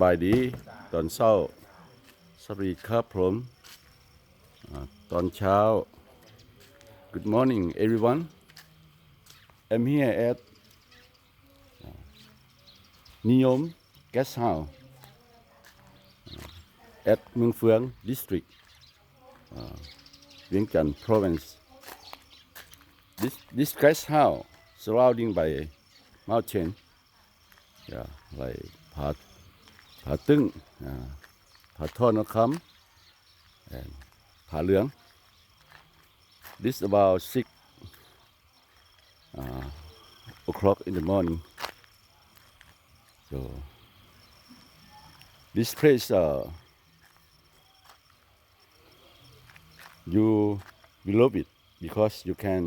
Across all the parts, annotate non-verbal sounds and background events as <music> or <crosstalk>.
บายดีตอนเช้าสวัสดีครับผมตอนเช้า Good morning everyone I'm here at uh, Niom Guest House at เมืองเฟือง District เวียงจันทร์ Province this this guest house surrounding by mountain yeah like ผา ผาตึ้งอ่าผาท่อนกคำ and ผาเหลือง this about six uh, o'clock in the morning so this place uh, you will love it because you can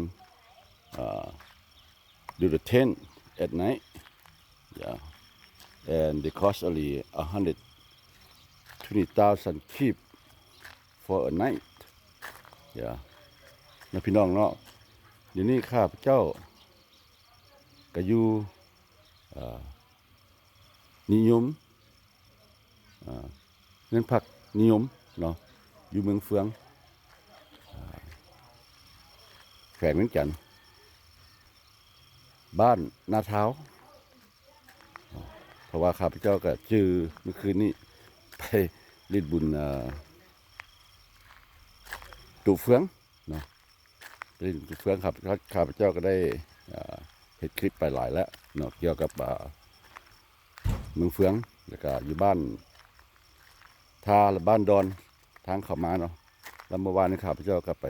uh, do the tent at night yeah And they cost only a hundred twenty thousand keep for a night yeah นะพี่น้องเนาะเดี๋ยวนี้ข้าพเจ้าก็อยู่นิยมเงินพักนิยมเนาะอยู่เมืองเฟืองแขวงเวียงจัน บ้านนาเท้า ราะว่าข้าพเจ้าก็จือเมื่อคืนนี้ไปรีดบุญตูเฟืองเนาะรีดตูเฟืองครับข้าพเจ้าก็ได้เห็ดคลิปไปหลายแล้วเนาะเกี่ยวกับเมืองเฟืองแล้วก็อยู่บ้านทาและบ้านดอนทางเข้ามาเนาะแล้วเมื่อวานนี้ข้าพเจ้าก็ไป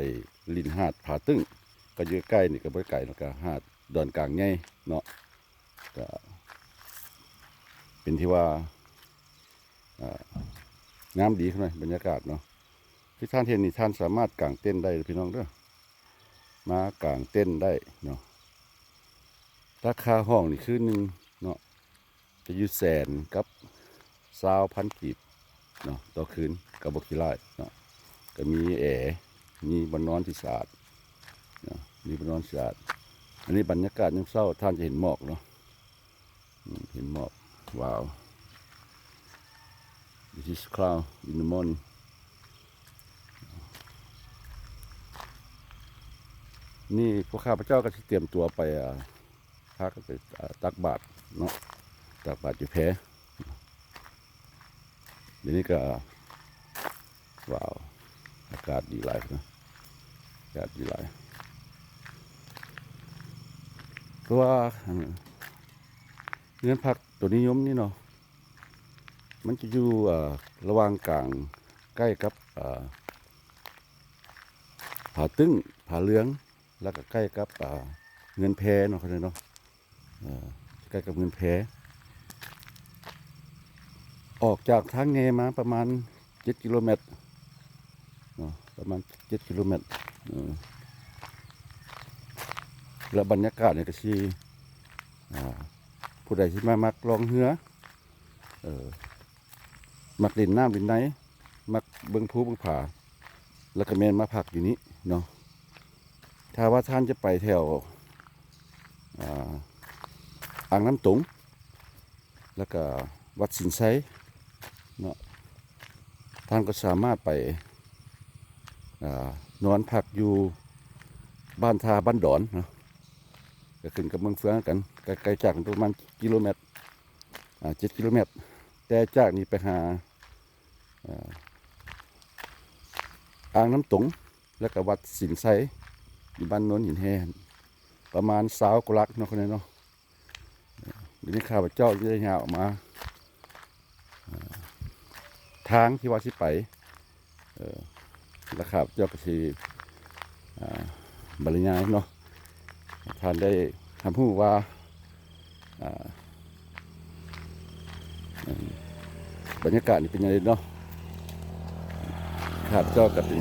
ลินหาดผาตึ้งก็อยู่ใกล้นี่ก็บ่ไกลแล้วก็หาดดอนกลางใหญ่เนาะก็ เป็นที่ว่าอ่างาดีขนาดบรรยากาศเนาะที่ท่านเห็นนี่ท่านสามารถกางเต้นได้พี่น้องเด้อมากางเต้นได้เนาะราคาห้องนี่คือหนึ่งเนาะจะอยู่แสนกับสาวพันกีบเนาะต่อคืนกับบกิไลายเนาะก็มีแอร์มีบนนอนที่สะอาดเนาะมีบนนอนสะอาดอันนี้บรรยากาศยังเศร้าท่านจะเห็นหมอกเนาะเห็นหมอก Wow. This is cloud in the morning. นี่พวกข้าพเจ้าก็สิเตรียมตัวไปพากันไปตักบาตรเนาะตักบาตรอยู่แพเดี๋ยวนี้ก็ว้าวอากาศดีหลายนะอากาศดีหลายเพราะว่าเงินพัก ตัวนิยมนี่เนาะมันจะอยู่ระหว่างกลางใกล้กับผาตึ้งผาเหลือง แล้วก็ใกล้กับเงินแพเนาะเขาเรียกเนาะใกล้กับเงินแพออกจากทางเงมาประมาณเจ็ดกิโลเมตรเนาะประมาณเจ็ดกิโลเมตรแล้วบรรยากาศเนี่ยก็ชีอ่า ผู้ใดที่มามักลองเหือเออมักเล่นน้ำเล่นไหนมักเบิงภูเบิงผาแล้วก็แมนมาพักอยู่นี้เนาะถ้าว่าท่านจะไปแถวอ่างน้ำตงแล้วก็วัดสินไซเนาะท่านก็สามารถไปอนอนพักอยู่บ้านทาบ้านดอนเนาะก็ขึ้นกับเมืองเฟืองกัน ไกลจากประมาณกิโลเมตรอ่าเจ็ดกิโลเมตร แต่จากนี้ไปหาอ่างน้ำตงแล้วก็วัดสินไซอยู่บ้านโน้นหินแฮนประมาณสาวกลักเนาะคนนี้เนาะเดี๋ยวนี้ข้าพเจ้าจะได้ยาวออกมาทางที่ว่าสิไปเออแล้วข้าเจ้าก็สิอ่าบรรยายเนาะท่านได้ทำผู้ว่า บรรยากาศนี่เป็นยังไงเนาะครับเจ้ากับเป็น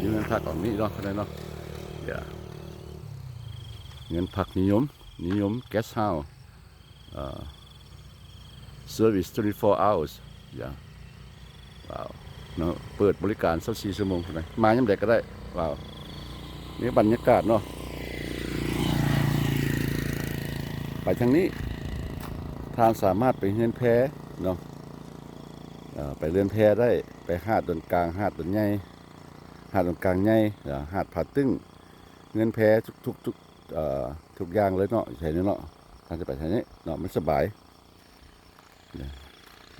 เงินพักของนี้เนาะอะไรเนาะอย่าเงินพักนิยม นิยม guest house อ่า service 24 hours อย่าว้าวเนาะเปิดบริการ24ชั่วโมงเท่านั้มาย่ำใดก็ได้ ว้าว นี่บรรยากาศเนาะ ไปทางนี้ ทางสามารถไปเฮือนแพเนาะไปเรือนแพได้ไปหาดตนกลางหาดตนใหญ่หาดตนกลางใหญ่หาดผาตึ้งเงินแพทุกทุกทุกทุกอย่างเลยเนาะใช่เนาะทานจะไปทางนี้เนาะมันสบาย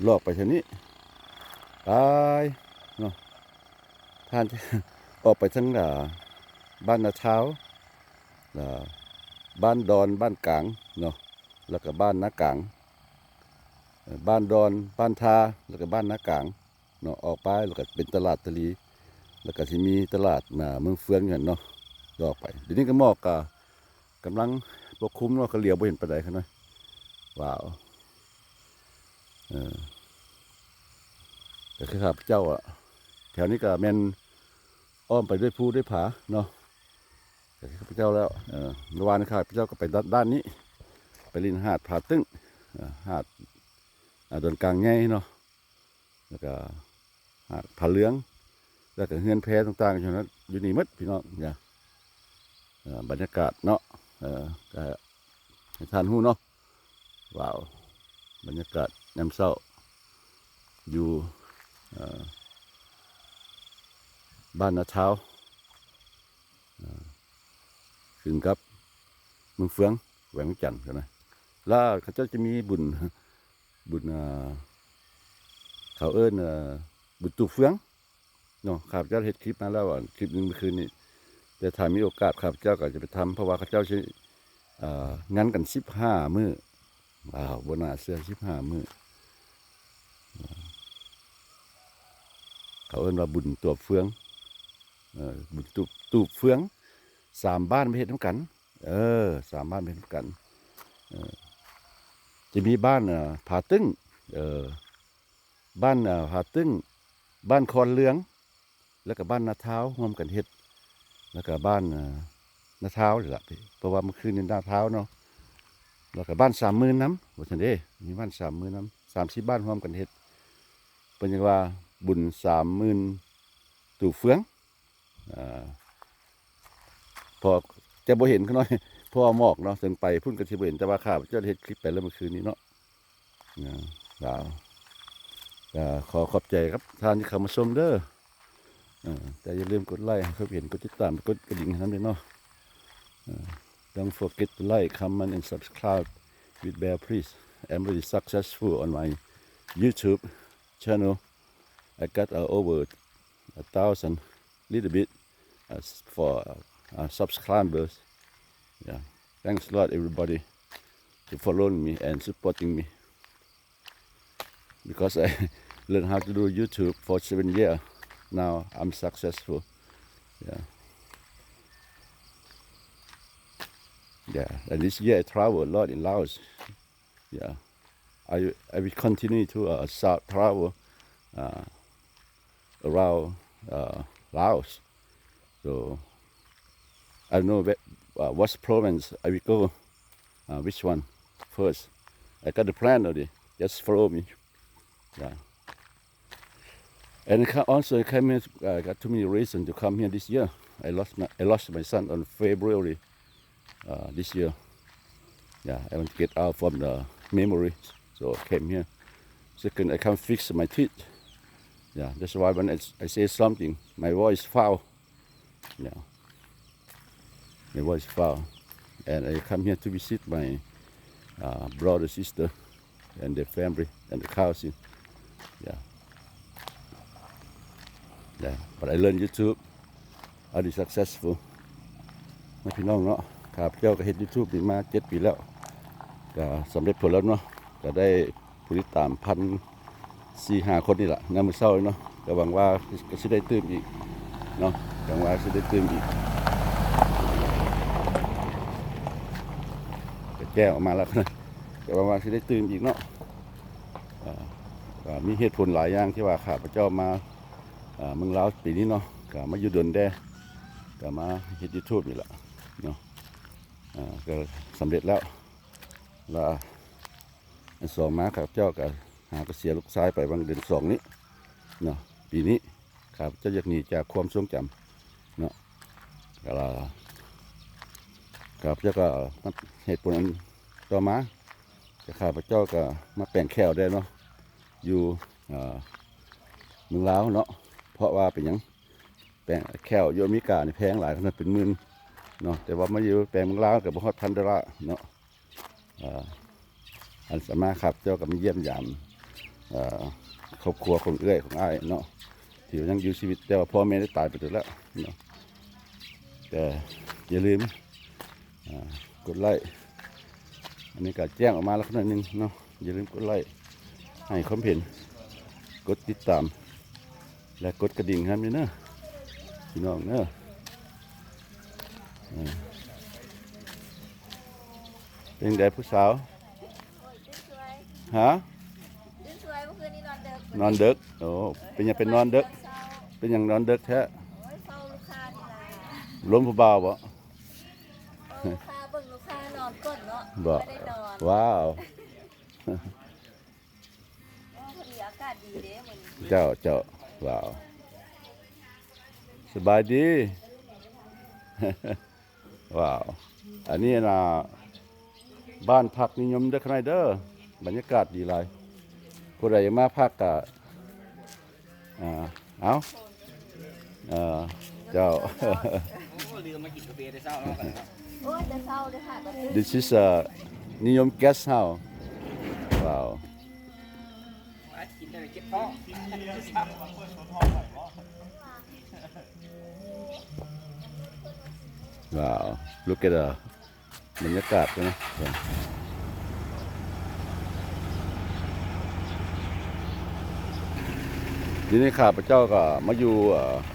ลอกไปทางนี้ไปเนาะท่านจะออกไปทางบ้านนาเช้าบ้านดอนบ้านกลางเนาะแล้วก็บ้านนากลาง บ้านดอนบ้านทาแล้วก็บ้านนากลางเนาะออกไปแล้วก็เป็นตลาดตะลี แล้วก็สิมีตลาดน่ะเมืองเฟืองกันเนาะดอกไปเดี๋ยวนี้ก็หมอกกะกำลังบกคุ้มเนาะเขาเหลียวบ่เห็นปานใดเขานาะว้าวเออแต่คือข้าพเจ้าอะแถวนี้ก็แม่นอ้อมไปด้วยภูด้วยผาเนาะแต่ข้าพเจ้าแล้วเออเมื่อวานข้าพเจ้าก็ไปด้านนี้ ไปลินหาดผาตึ้งหาด อ่าดอนกลางใหญ่เนาะแล้วก็หาดผาเหลือง แล้วก็เฮือนแพต่างๆอยู่นั้นอยู่นี่มดพี่น้องเนี่ยอ่อบรรยากาศเนาะเออก็ทานหู้เนาะว้าวบรรยากาศยามเช้าอยู่บ้านนาเท้าขึ้นกับเมืองเฟืองแหวงจันทร์กันนะแล้วเขาจ้าจะมีบุญ บุญเขาเอิ้นอ่าบุญตูเฟืองเนาะข้าพเจ้าเฮ็ดคลิปมาแล้วอะคลิปหนึงเมื่อคืนนี้แต่ถ้ามีโอกาสข้าพเจ้าก็จะไปทำเพราะว่าข้าพเจ้าใช้งานกันสิบห้ามื้อว้าวบนนาเสื้อสิบห้ามื้อเขาเอิ้นว่าบุญตัวเฟืองบุญตูตูเฟืองสามบ้านไม่เฮ็ดน้ำกัน เออสามบ้านไม่เฮ็ดน้ำกัน จะมีบ้านผาตึ้งบ้านผาตึ้ง บ้านคอนเลือง แล้วก็บ้านนาเท้าร่วมกันเฮ็ด แล้วก็บ้านนาเท้านี่ล่ะพี่เพราะว่ามื่อคืนนี้นาเท้าเนาะแล้วก็บ้านสามหมื่นน้ำว่าซั่นเด้มีบ้านสามหมื่นน้ำสามสิบบ้านร่วมกันเฮ็ดเป็นยังว่าบุญสามหมื่นตู่เฟืองอพอจะบ่เห็นเขาหน่อย พราะว่าหมอกเนาะถึงไปพุ่นก็สิบเห็นแต่ว่าข้าพเจ้าเฮ็ดคลิปไปแล้วเมื่อคืนนี้เนาะนะดาวขอขอบใจครับท่านที่เข้ามาชมเด้อแต่อย่าลืมกดไลค์เขาเห็นกดติดตามกดกระดิ่งให้นั้นด้วยเนาะเออ Don't forget to like, comment and subscribe with Bear please. I'm really successful on my YouTube channel. I got uh, over a thousand, little bit uh, for uh, uh, subscribers. Yeah, thanks a lot everybody to following me and supporting me because I <laughs> learned how to do YouTube for seven years. Now I'm successful. Yeah. Yeah, and this year I travel a lot in Laos. Yeah, I I will continue to uh, south travel uh, around uh, Laos. So I don't know uh, what province I will go. Uh, which one first? I got the plan already. Just follow me. Yeah. And also I came here. I got too many reasons to come here this year. I lost my I lost my son on February uh, this year. Yeah, I want to get out from the memory, so I came here. Second, I can't fix my teeth. Yeah, that's why when I, I say something, my voice foul. Yeah, my voice foul, and I come here to visit my uh, brother, sister, and their family and the cousin. Yeah. Yeah, but I learned YouTube. I be successful. มาพี่น้องเนาะข้าพเจ้าก็เฮ็ดยูทูบนี่มาเจ็ดปีแล้วก็สำเร็จผลแล้วเนาะก็ได้ผู้ติดตามพันสี่ห้าคนนี่แหละงานมือเศร้าเนาะก็หวังว่าก็จะได้ตื่มอีกเนาะหวังว่าจะได้ตื่มอีก แก้ออกมาแล้วนะก็หวังว่าจะได้ตื่มอีกเนาะมีเหตุผลหลายอย่างที่ว่าข้าพเจ้ามาเมืองลาวปีนี้เนาะก็มาอยู่ดนแดก็มาเฮ็ดยูทูบนี่แหละเนาะอ่าก็สำเร็จแล้วแล้วอันสองมาข้าพเจ้าก็หากเสียลูกชายไปวันเดือนสองนี้เนาะปีนี้ข้าพเจ้าอยากหนีจากความทรงจำเนาะก็ลา ข้าพเจ้าก็มาเหตุผลต่อมาก็ข้าพเจ้าก็มาแปลงแขวได้เนาะอยู่เมืองลาวเนาะเพราะว่าเป็นยังแปลงแควโยมิกานี่แพงหลายขนาดเป็นหมื่นเนาะแต่ว่ามาอยู่แปลงเมืองลาวกับบ่ฮอดพันดลลาร์เนาะอันสามารถครับเจ้าก็มาเยี่ยมยามครอบครัวของเอื้อยของอ้ายเนาะที่ยังอยู่ชีวิตแต่ว่าพ่อแม่ได้ตายไปแล้วเนาะแต่อย่าลืม กดไลค์อันนี้ก็แจ้งออกมาแล้วขนาดนึงเนาะอย่าลืมกดไลค์ให้ความเห็นกดติดตาม และกดกระดิ่งครับนี่เนอะพี่น้องเนอะอ่าเป็นไงผู้สาวโอ้ยสวยฮะสวยเมื่อคืนนี้นอนเดึกนอนเด็กโอ้เป็นยังเป็นนอนเด็กเศร้าเป็นยังนอนเด็กแท้โอ้ยเฝ้าลูกค้านี่ล่ะล้มผู้บ่าวบ่ เฝ้าลูกค้าเบิ่งลูกค้านอน ก้นเนาะบ่ไม่ได้นอนว้าวโอ้พอดีอากาศดีเด้เหมือนเจ้าเจ้าว้าว สบายดี ว้าว อันนี้นะบ้านพักนิยมเด้อขนาดเด้อบรรยากาศดีหลายผู้ใดอยากมาพักกะอ่าเอาเอ่อเจ้าโอ้ ลืมมากินกาแฟได้เศร้าแล้วกันครับโอ้ยจะเศร้าเลยค่ะตอนนี้ This is a นิยม guest house ว้าวมากินได้เก็บท้องว้าว look at the บรรยากาศนะ ทีนี้ข้าพเจ้าก็มาอยู่เอ่ออ่า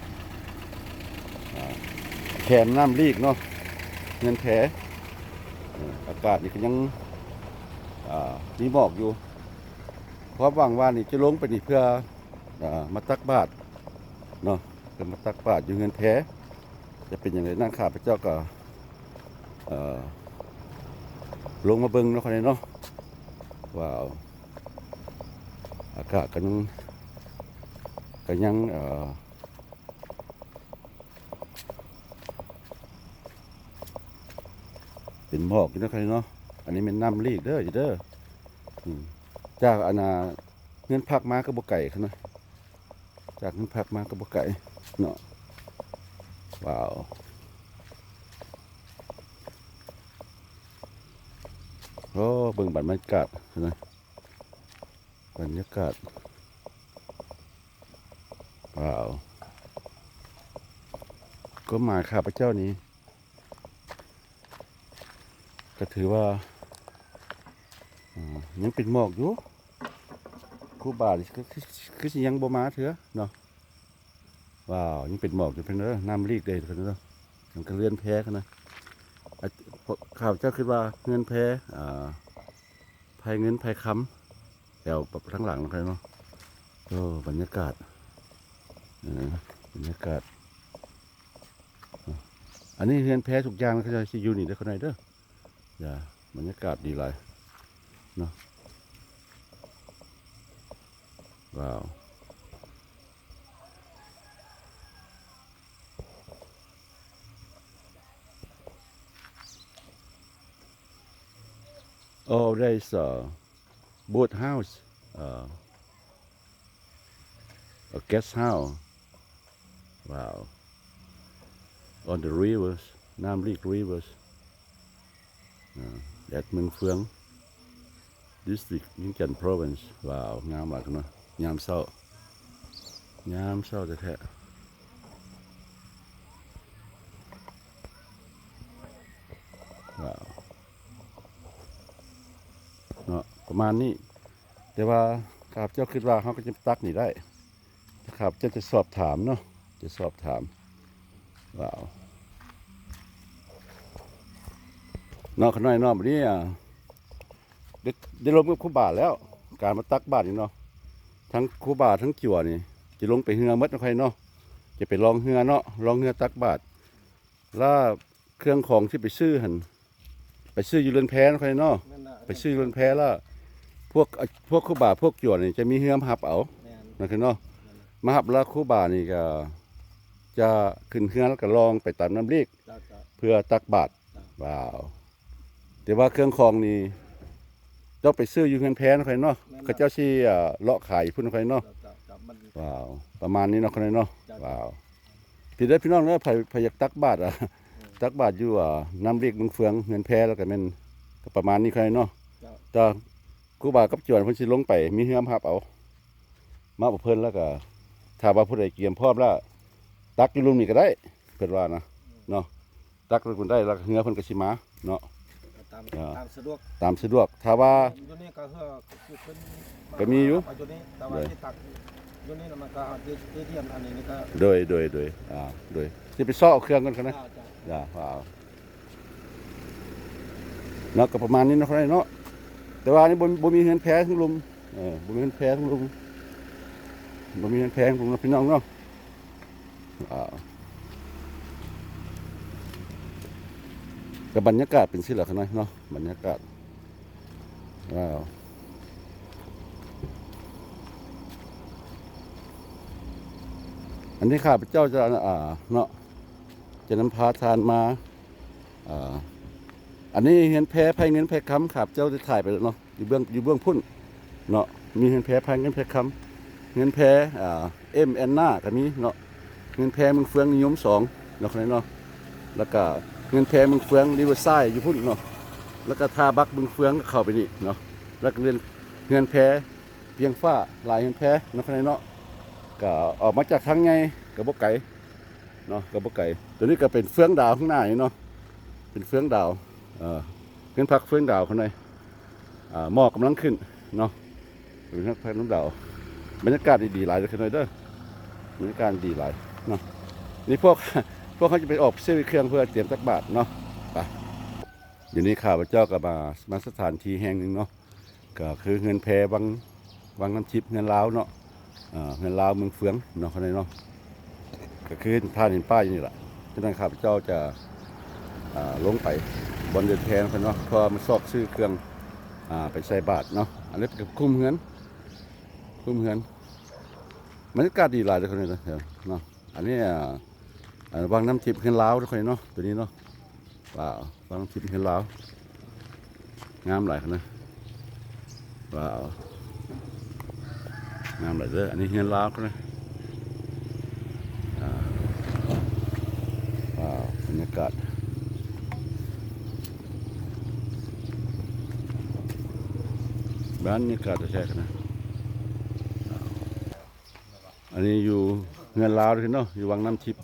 แคมน้ำลีกเนาะเงินแท้เอ่ออากาศนี่ก็ยังมีหมอกอยู่เพราะหวังว่านี่จะลงไปนี่เพื่ออมาตักบาตรเนาะเพื่อมาตักบาตรอยู่เงินแท้จะเป็นอย่างไรนั่นข้าพเจ้าก็ลงมาเบิ้งเนาะคนนี้เนาะว้าวอากาศก็ยังก็ยัง เอ่อเป็นหมอกอยู่เนะคนนี้เนาะอันนี้เป็นน้ำลีกเด้อเด้อจากอนนาเงินพักมาก็บ่ไก่เขานะจากเงินพักมาก็บ่ไก่เนาะว้าวโอ้เบิ่งบรรยากาศนะบรรยากาศว้าว ก็มาข้าพเจ้านี้ ก็ถือว่ายังเป็นหมอกอยู่ครูบาก็คือยังบ่มาเถอะเนาะว้าวยังเป็นหมอกอยู่เพิ่นเด้อน้ำรีกเลยเพิ่นเด้อมันก็เลื่อนแพ้กันนะอ่าวเจ้าคิดว่าเงินแพ้อ่าภัยเงินภัยค้ำแถวทั้งหลังนะครับเนาะโอ้บรรยากาศบรรยากาศ อันนี้เงินแพ้ทุกอย่างเขาจะอยู่นี่ได้อคนไหนเด้อ อย่าบรรยากาศดีหลยเนาะว้าว Oh, there is a boat house, uh, a guest house. Wow. On the rivers Namlik rivers, Nam Lik rivers. Uh, at Mương Phương, district Ninh Trần province. Wow, งามมากเนาะยามเช้ายามเช้าแท้ว้าวเนาะประมาณนี้ แต่ว่าข้าพเจ้าคิดว่าเขาก็จะตักนี่ได้ข้าพเจ้าจะสอบถามเนาะจะสอบถามว้าวเนาะขน้อยเนาะบัดนี้อะได้ได้ลงกับครูบาแล้ว การมาตักบาตรนี่เนาะทั้งครูบาทั้งจั่วนี่จะลงไปเฮือหมดเนาะใครเนาะจะไปลองเฮือเนาะลองเฮือตักบาตรแล้วเครื่องของที่ไปซื้อหันไปซื้ออยู่เรือนแพเนาะใครเนาะนั่นน่ะไปซื้อรถแพ้แล้วพวกพวกครูบาพวกจวนนี่จะมีเฮือมหับเอาแม่นนะครับเนาะมาหับแล้วครูบานี่ก็จะขึ้นเฮือแล้วก็ลองไปตามน้ำเลีกจ้าจ้าเพื่อตักบาตรว้าว แต่ว่าเครื่องคองนี่ต้องไปซื้ออยู่เฮือนแพ้นะครับเนาะเขาเจ้าสิเอ่อเลาะขายพุ่นนะครับเนาะจ้าจ้ามันว้าวประมาณนี้เนาะคนนี้เนาะว้าวพี่ได้อพี่น้องเนาะไผไผอยากตักบาตรอะตักบาตรอยู่อ่าน้ำเรียกมึงเฟืองเงินแพ้แล้วก็แม่นก็ประมาณนี้คนนี้เนาะแต่ครูบากับจวนเพิ่นสิลงไป มีเฮือมรับเอา มาบ่เพิ่นแล้วก็ถ้าว่าผู้ใดเกียมพร้อมแล้วตักอยู่ลุมนี่ก็ได้เพิ่นว่านะเนาะตักแล้วคุณได้แล้วก็เฮือเพิ่นก็สิมาเนาะตามอ่า ตามสะดวกตามสะดวกถ้าว่า อยู่นี่ก็เฮือคือเพิ่นก็มีอยู่ไปอยู่นี่แต่ว่าที่ตักอยู่นี่น่ะมันก็ที่ที่เทียมอันนี้นี่ก็โดยโดยโดยอ่าโดยสิไปซ้อเอาเครื่องกันกันนะอ่าจ้ะอย่าว้าวเนาะก็ประมาณนี้เนาะครับเนาะแต่ว่านี่บ่บ่มีเงินแพ้ทั้งลุมเออบ่มีเงินแพ้ทั้งลุมบ่มีเงินแพ้ทั้งลุมเนาะพี่น้องเนาะว้าว ก็บรรยากาศเป็นสิล่ะครับเนาะบรรยากาศว้าวอันนี้ข้าพเจ้าจะอ่าเนาะจะนำพาทานมาอ่าอันนี้เห็นแพ้ไพ่เงินแพ้คำขับเจ้าได้ถ่ายไปแล้วเนาะอยู่เบื้องอยู่เบื้องพุ่นเนาะมีเงินแพ้ไพ่เงินแพ้คำเงินแพ้อ่าเอ็มแอนนาก็มีเนาะเงินแพ้มึงเฟืองนิยมสองเนาะคนนี้เนาะแล้วก็ เงินแพ้มึงเฟืองริเวอร์ไซด์อยู่พุ่นเนาะแล้วก็ทาบักมึงเฟืองก็เข้าไปนี่เนาะแล้วก็เงินเงินแพ้เพียงฟ้าหลายเงินแพ้เนาะคนนี้เนาะก็ออกมาจากทางไงกับบกไก่เนาะกับบกไก่ตัวนี้ก็เป็นเฟืองดาวข้างหน้าเนาะเป็นเฟืองดาวเอ่อเพื่อนพักเฟืองดาวข้างในอ่าหมอกกำลังขึ้นเนาะเป็นพักพักน้ำดาวบรรยากาศดีๆหลายเลยข้างในเด้อบรรยากาศดีหลายเนาะนี่พวก พวกเขาจะไปออกซื้อเครื่องเพื่อเตรียมตักบาตรเนาะไปเดี๋ยวนี้ข้าพเจ้าก็มามาสถานที่แห่งหนึ่งเนาะก็คือเงินแพวังวังน้ำทิพย์เงินลาวเนาะเงินลาวเมืองเฟืองเนาะข้างในเนาะก็คือท่านเห็นป้ายอยู่นี่แหละฉะนั้นข้าพเจ้าจะลงไปบนเดินแทนเพิ่นเนาะพอมาซอกซื้อเครื่องอไปใส่บาทเนาะอันนี้เป็นคุ้มเฮือนคุ้มเฮือนบรรยากาศดีหลายเลยคนนี้เนะเนาะอันนี้ อ่างน้ำทิพย์เฮือนลาวทุกคนเนาะตัวนี้เนาะว้าววังน้ำทิพย์เฮือนลาวงามหลายคนนะว้าวงามหลายเด้ออันนี้เฮือนลาวคนนะว้าวบรรยากาศบรรยากาศจะแช่กันนะว้าวอันนี้อยู่เงินลาวด้วยเนาะอยู่วังน้ำทิพย์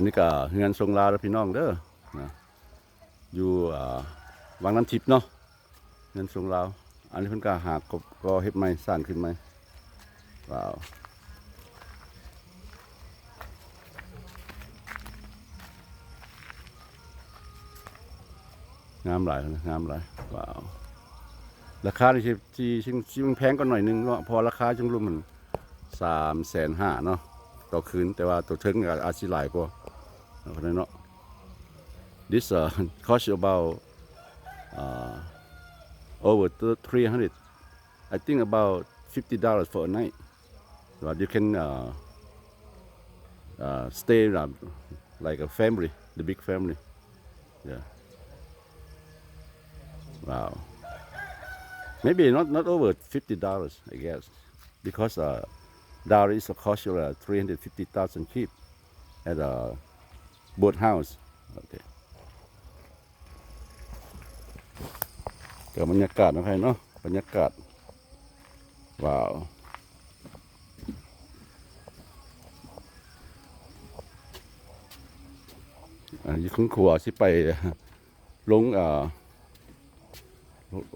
นนี้ก็เงินทรงลาวแล้วพี่น้องเด้อนะอยู่วังน้ำทิพย์เนาะเงินทรงลาวอันนี้เพิ่นก็หากบก็เฮ็ดใหม่สร้างขึ้นใหม่ว้าวงามหลายนะงามหลายว้าวราคาที่ที่ชิงชิงแพงก็หน่อยนึงเนาะพอราคาจังรุ่มมันสามแสนห้าเนาะต่อคืนแต่ว่าตัวเทิงก็อาจสิหลายกว่า This uh, <laughs> cost about uh, over 300 I think about $50 for a night. But you can uh, uh, stay uh, like a family, the big family. Yeah. Wow. Maybe not, not over $50, I guess, because uh, dollar is a cost of uh, 350,000 keep at uh, boat house. Okay. กับบรรยากาศนะครับเนาะบรรยากาศว้าวอยู่ข้างขวาสิไปลงอ่า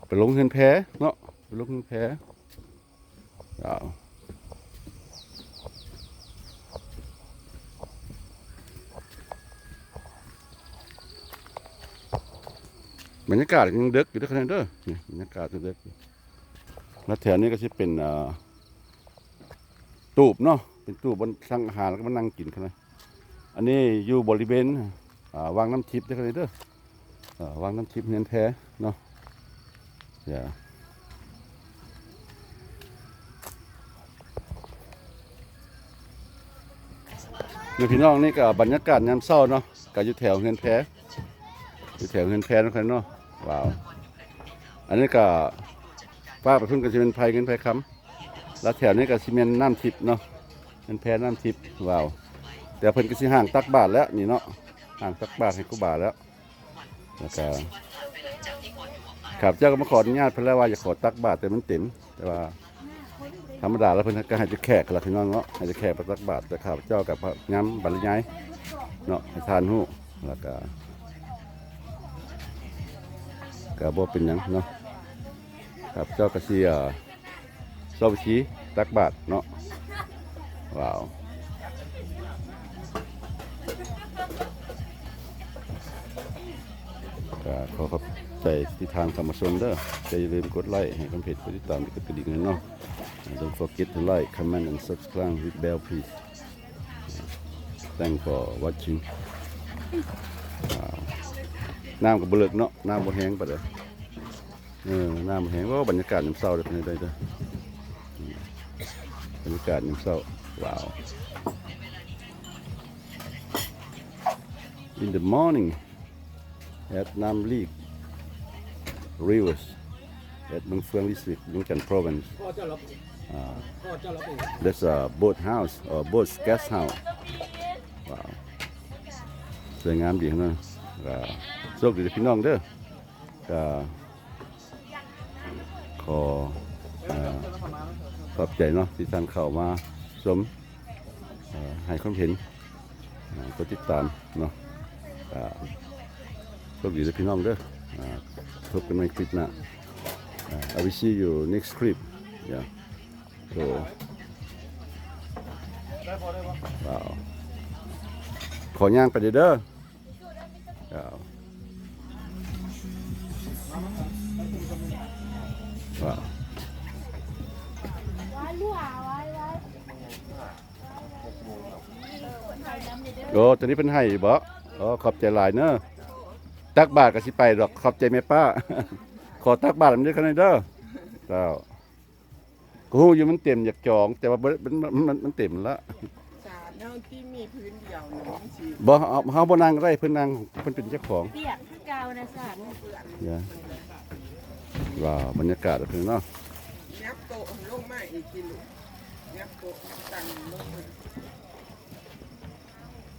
ไปลงเงินแพ้เนาะไปลงเงินแพ้ว้าว บรรยากาศยังเด็กอยู่ด้วยกันเด้อนี่บรรยากาศยังเด็กอยู่แล้วแถวนี้ก็จะเป็นตูบเนาะเป็นตูบบนสั่งอาหารแล้วก็มานั่งกินกันเลยอันนี้อยู่บริเวณอ่างน้ำทิพย์ด้วยกันเลยเด้ออ่าวังน้ำทิพย์เงินแพ้เนาะอย่านี่พี่น้องนี่ก็บรรยากาศยามเช้าเนาะก็อยู่แถวเงินแพ้อยู่แถวเงินแพ้นะครับเนาะ ว้าว อันนี้ก็ป้าประทุนก็จะเป็นไผเงินไผคำแล้วแถวนี้ก็สิเป็นน้ำทิพย์เนาะเป็นแพน้ำทิพย์ว้าวแต่เพิ่นก็สิห่างตักบาทแล้วนี่เนาะห่างตักบาทให้กูบาทแล้วแล้วก็ครับเจ้าก็มาขออนุญาตเพิ่นแล้วว่าอย่าขอตักบาทแต่มันเต็มแต่ว่าธรรมดาแล้วเพิ่นก็ให้จะแขกละพี่น้องเนาะให้จะแขกไปตักบาทแต่ข้าพเจ้ากับพระย้ำบรรยายเนาะให้ทานฮู้แล้วก็ ก็บ่เป็นหยังเนาะครับเจ้ากระเสียซอบชีตักบาทเนาะว้าวก็ขอขอบใจที่ทางธรรมชมเด้อใจอย่าลืมกดไลค์ให้คำเพจกดติดตามกดกระดิ่งให้เนาะ Don't forget to like, comment and subscribe with bell please. thank for watching. น้ำกับบเลิกเนาะน้ำบ่แห้งปะเด้อเออน้ำบ่แห้งว่าบรรยากาศยามเช้าเด้อเป็นไงเด้ออืมบรรยากาศยามเช้าว้าว In the morning at Nam Leak Rivers at Bang Phương District, Bangkan Province. Uh, That's a boat house or boat guest house. Wow. สวยงามดีนาด ก็โชคดีพี่น้องเด้อก็ขอขอบใจเนาะที่ท่านเข้ามาชมให้ความเห็นกดติดตามเนาะโชคดีพี่น้องเด้อพบกันในคลิปหน้าอ่า I will see you next clip yeah so ได้พอขอย่างไปเด้อ ว้าวว้าวว้ายลูกอะว้ายว้ายโอ้ตอนนี้เป็นให้บ่อ๋อขอบใจหลายเนอะตักบาทก็สิไปดอกขอบใจแม่ป้า ขอตักบาทมันด้วยกันหน่อยเด้อเจ้ากูอยู่มันเต็มอยากจอง แต่ว่ามันมันมันเต็มแล้ว เท่าที่มีพื้นเดียวหนึ่งชีบ่เอาเฮาบ่นั่งได้เพิ่นนั่งเพิ่นเป็นเจ้าของเปียกคือเกานะสารอย่าว้าวบรรยากาศเพิ่นเนาะยับโตะลงมาอีกกิโล